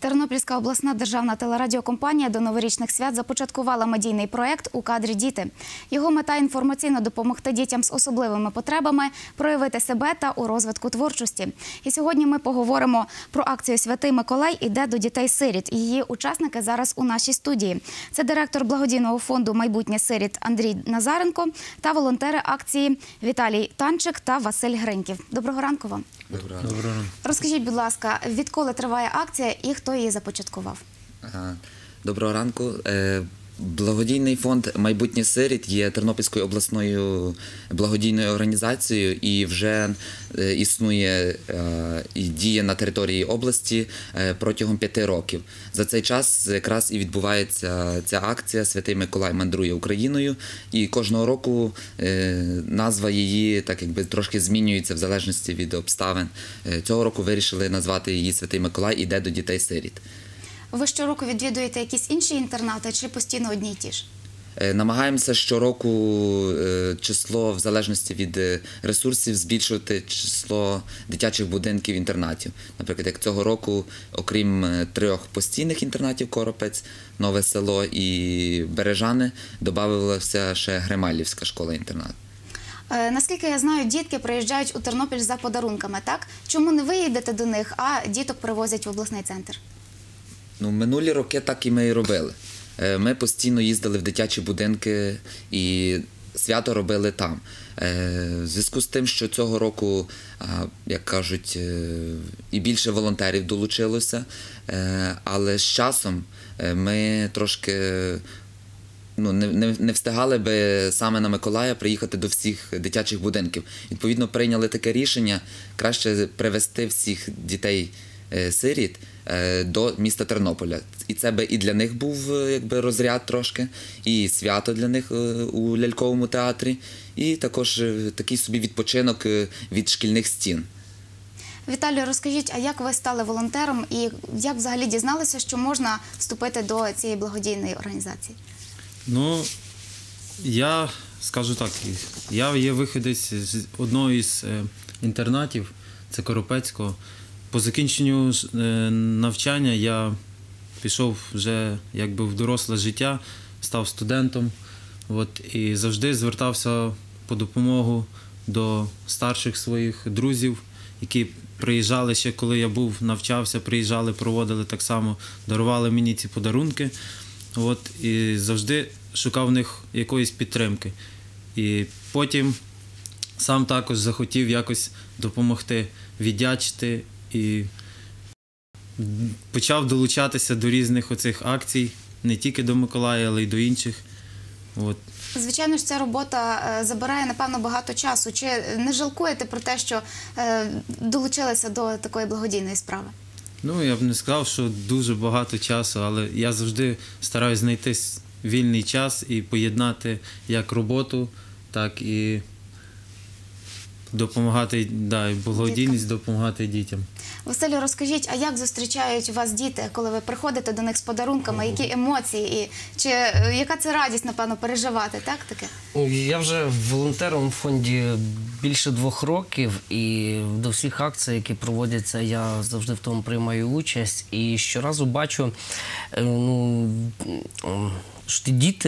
Тернопільська обласна державна телерадіокомпанія до новорічних свят започаткувала медійний проект у кадрі діти. Його мета інформаційно допомогти дітям з особливими потребами проявити себе та у розвитку творчості. І сьогодні ми поговоримо про акцію Святий Миколай іде до дітей-сиріт. Її учасники зараз у нашій студії. Це директор благодійного фонду Майбутнє сиріт Андрій Назаренко та волонтери акції Віталій Танчик та Василь Гриньків. Доброго ранку вам. Доброго Доброго ранку. Розкажіть, будь ласка, відколи триває акція і хто її започаткував? Доброго ранку. Благодійний фонд Майбутнє сиріт є Тернопільською обласною благодійною організацією і вже е, існує е, і діє на території області е, протягом п'яти років. За цей час якраз і відбувається ця акція Святий Миколай мандрує Україною. І кожного року назва її так якби трошки змінюється в залежності від обставин. Цього року вирішили назвати її Святий Миколай іде до дітей-сиріт. Ви щороку відвідуєте якісь інші інтернати чи постійно одні й ті ж? Е, Намагаємося щороку е, число, в залежності від е, ресурсів, збільшувати число дитячих будинків інтернатів. Наприклад, як цього року, окрім трьох постійних інтернатів Коропець, Нове село і Бережани, додавалася ще Гремалівська школа-інтернат. Наскільки я знаю, дітки приїжджають у Тернопіль за подарунками, так? Чому не ви їдете до них, а діток привозять в обласний центр? Ну, минулі роки так і ми і робили. Е, Ми постійно їздили в дитячі будинки і свято робили там. Е, В зв'язку з тим, що цього року, як кажуть, е, і більше волонтерів долучилося, але з часом ми трошки ну, не, не, не встигали би саме на Миколая приїхати до всіх дитячих будинків. Відповідно, прийняли таке рішення краще привезти всіх дітей сиріт е, до міста Тернополя. І це би і для них був е, якби розряд трошки, і свято для них е, у ляльковому театрі, і також е, такий собі відпочинок е, від шкільних стін. Віталію, розкажіть, а як ви стали волонтером і як взагалі дізналися, що можна вступити до цієї благодійної організації? Ну, я скажу так, я є виходець з одного із е, інтернатів, це Коропецького. По закінченню е, навчання я пішов вже якби в доросле життя, став студентом. От, і завжди звертався по допомогу до старших своїх друзів, які приїжджали ще, коли я був, навчався, приїжджали, проводили так само, дарували мені ці подарунки. От, і завжди шукав в них якоїсь підтримки. І потім сам також захотів якось допомогти, віддячити і почав долучатися до різних оцих акцій, не тільки до Миколая, але й до інших. От. Звичайно ж, ця робота е, забирає напевно багато часу. Чи не жалкуєте про те, що е, долучилися до такої благодійної справи? Ну, я б не сказав, що дуже багато часу, але я завжди стараюсь знайти вільний час і поєднати як роботу, так і допомагати, да, благодійність допомагати дітям. Василю, розкажіть, а як зустрічають вас діти, коли ви приходите до них з подарунками? Які емоції? І чи е, яка це радість, напевно, переживати? Так таке? Я вже волонтером в фонді більше двох років, і до всіх акцій, які проводяться, я завжди в тому приймаю участь. І щоразу бачу, е, ну, що діти